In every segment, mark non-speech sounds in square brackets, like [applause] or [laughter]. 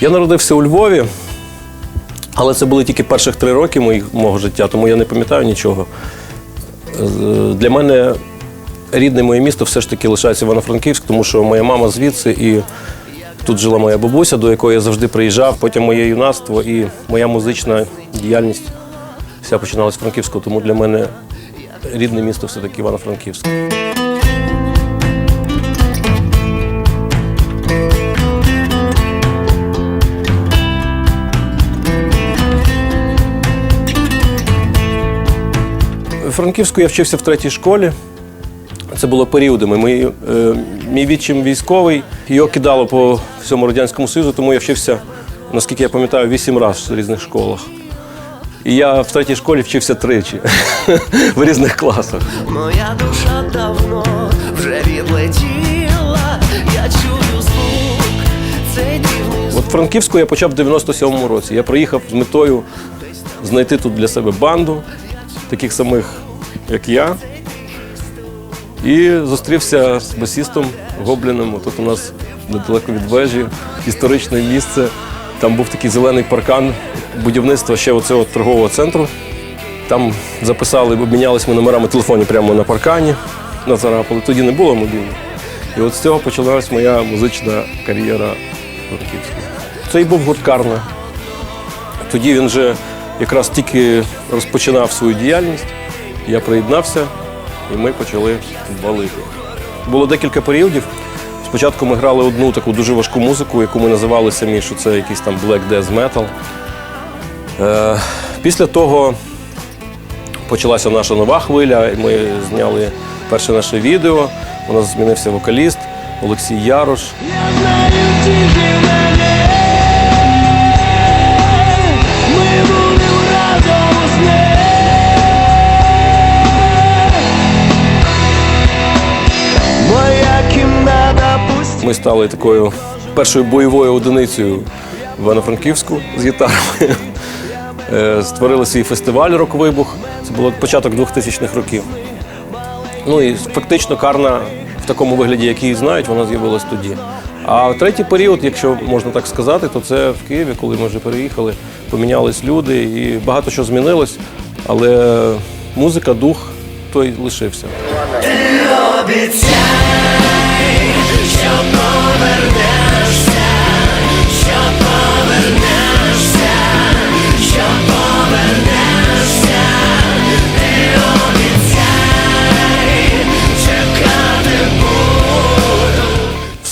Я народився у Львові, але це були тільки перших три роки мого життя, тому я не пам'ятаю нічого. Для мене рідне моє місто все ж таки лишається Івано-Франківськ, тому що моя мама звідси і тут жила моя бабуся, до якої я завжди приїжджав, потім моє юнацтво і моя музична діяльність вся починалась з Франківського, тому для мене рідне місто все-таки Івано-Франківськ. Франківську я вчився в третій школі. Це було періодами. Мій, е, мій відчим військовий, його кидало по всьому Радянському Союзу, тому я вчився, наскільки я пам'ятаю, вісім разів в різних школах. І я в третій школі вчився тричі [laughs] в різних класах. Моя душа давно вже відлетіла, я чую звук, цей дивний От Франківську я почав в 97-му році. Я приїхав з метою знайти тут для себе банду, таких самих, як я. І зустрівся з басістом Гобліном. Тут у нас недалеко від вежі, історичне місце. Там був такий зелений паркан будівництва ще оцього торгового центру. Там записали, обмінялися ми номерами телефонів прямо на паркані. Нацарапали. Тоді не було мобільних. І от з цього почалась моя музична кар'єра Франківська. Це і був гурт Карна. Тоді він вже якраз тільки розпочинав свою діяльність. Я приєднався і ми почали валити. Було декілька періодів. Спочатку ми грали одну таку дуже важку музику, яку ми називали самі, що це якийсь там Black Death Metal. Е, після того почалася наша нова хвиля. Ми зняли перше наше відео. У нас змінився вокаліст Олексій Ярош. Я знаю, Ми стали такою першою бойовою одиницею в Івано-Франківську з гітарами. Е, Створили свій фестиваль Рок-Вибух. Це було початок 2000-х років. Ну і фактично карна в такому вигляді, який знають, вона з'явилась тоді. А третій період, якщо можна так сказати, то це в Києві, коли ми вже переїхали, помінялись люди і багато що змінилось, але музика, дух той лишився. ти обіцяй,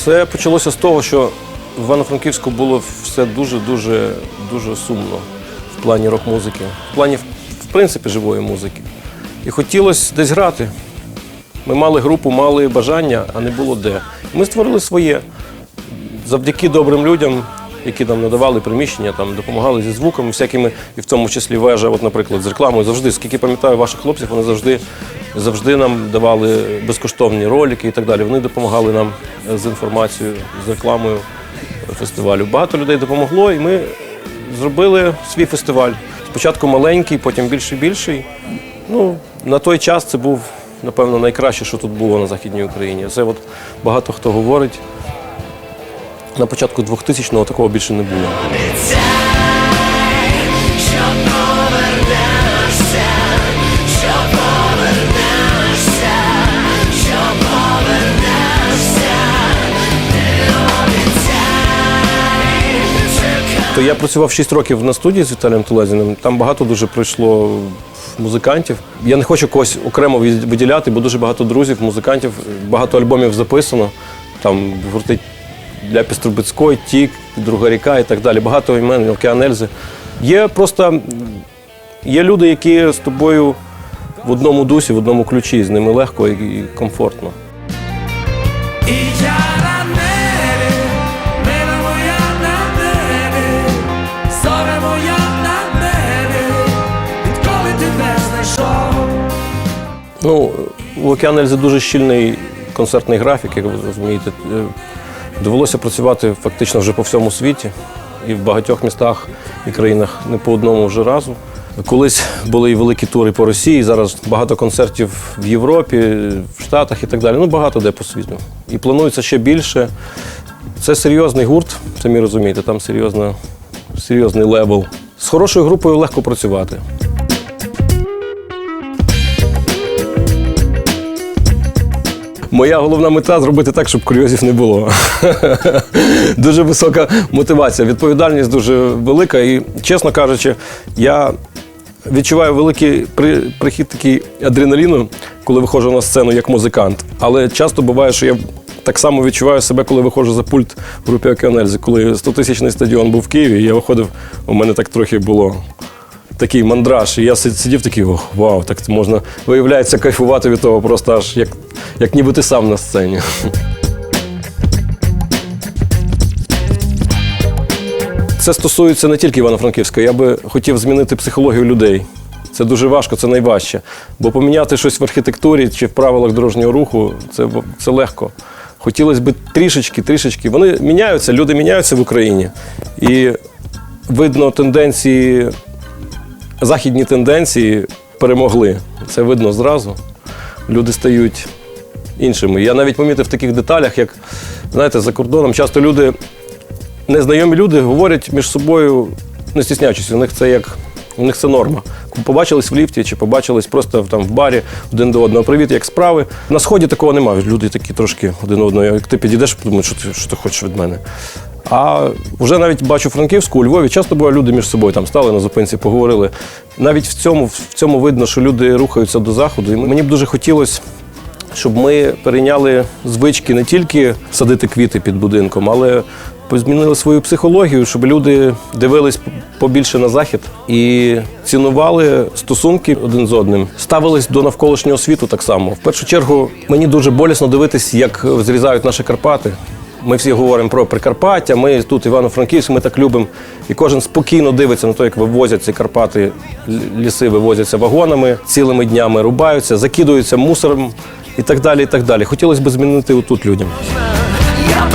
Все почалося з того, що в Івано-Франківську було все дуже-дуже дуже сумно в плані рок-музики, в плані, в принципі, живої музики. І хотілося десь грати. Ми мали групу, мали бажання, а не було де. Ми створили своє. Завдяки добрим людям, які нам надавали приміщення, там, допомагали зі звуками, всякими, і в тому числі вежа, от, наприклад, з рекламою. Завжди, скільки пам'ятаю ваших хлопців, вони завжди, завжди нам давали безкоштовні ролики і так далі. Вони допомагали нам е, з інформацією, з рекламою фестивалю. Багато людей допомогло, і ми зробили свій фестиваль. Спочатку маленький, потім більший більший. Ну, на той час це був, напевно, найкраще, що тут було на Західній Україні. Це от багато хто говорить. На початку 2000-го такого більше не було. То я працював 6 років на студії з Віталієм Телезіним. Там багато дуже прийшло музикантів. Я не хочу когось окремо виділяти, бо дуже багато друзів, музикантів, багато альбомів записано. Там гурти для Піструбицької, Тік, Друга ріка і так далі. Багато імен, Океан Ельзи. Є просто є люди, які з тобою в одному дусі, в одному ключі, з ними легко і, комфортно. Ну, у Океан Ельзи дуже щільний концертний графік, як ви розумієте. Е, Довелося працювати фактично вже по всьому світі і в багатьох містах і країнах не по одному вже разу. Колись були і великі тури по Росії, зараз багато концертів в Європі, в Штатах і так далі. Ну, багато де по світу. І планується ще більше. Це серйозний гурт, самі розумієте, там серйозна, серйозний левел. З хорошою групою легко працювати. Моя головна мета зробити так, щоб курйозів не було. [laughs] дуже висока мотивація, відповідальність дуже велика. І, чесно кажучи, я відчуваю великий при, прихід такий адреналіну, коли виходжу на сцену як музикант. Але часто буває, що я так само відчуваю себе, коли виходжу за пульт в групі Океанельзи. Коли 100-тисячний стадіон був в Києві, я виходив, у мене так трохи було такий мандраж. І я сидів такий, ох, вау, так можна, виявляється, кайфувати від того, просто аж як, як ніби ти сам на сцені. Це стосується не тільки Івано-Франківська. Я би хотів змінити психологію людей. Це дуже важко, це найважче. Бо поміняти щось в архітектурі чи в правилах дорожнього руху це, це легко. Хотілося б трішечки, трішечки. Вони міняються, люди міняються в Україні. І видно тенденції, західні тенденції перемогли. Це видно зразу. Люди стають іншими. Я навіть помітив в таких деталях, як знаєте, за кордоном часто люди незнайомі люди говорять між собою, не стісняючись, у них це як. У них це норма. Побачились в ліфті чи побачились просто там в барі один до одного. Привіт, як справи. На сході такого немає. Люди такі трошки один одного. Як ти підійдеш, подумаєш, що ти, що ти хочеш від мене. А вже навіть бачу Франківську, у Львові часто бувають люди між собою там стали на зупинці, поговорили. Навіть в цьому, в цьому видно, що люди рухаються до заходу. І мені б дуже хотілося щоб ми перейняли звички не тільки садити квіти під будинком, але змінили свою психологію, щоб люди дивились побільше на захід і цінували стосунки один з одним, ставились до навколишнього світу так само. В першу чергу мені дуже болісно дивитись, як зрізають наші Карпати. Ми всі говоримо про Прикарпаття, ми тут Івано-Франківськ, ми так любимо. І кожен спокійно дивиться на те, як вивозять ці Карпати, ліси вивозяться вагонами, цілими днями рубаються, закидуються мусором і так далі. і так далі. Хотілося б змінити отут людям. Я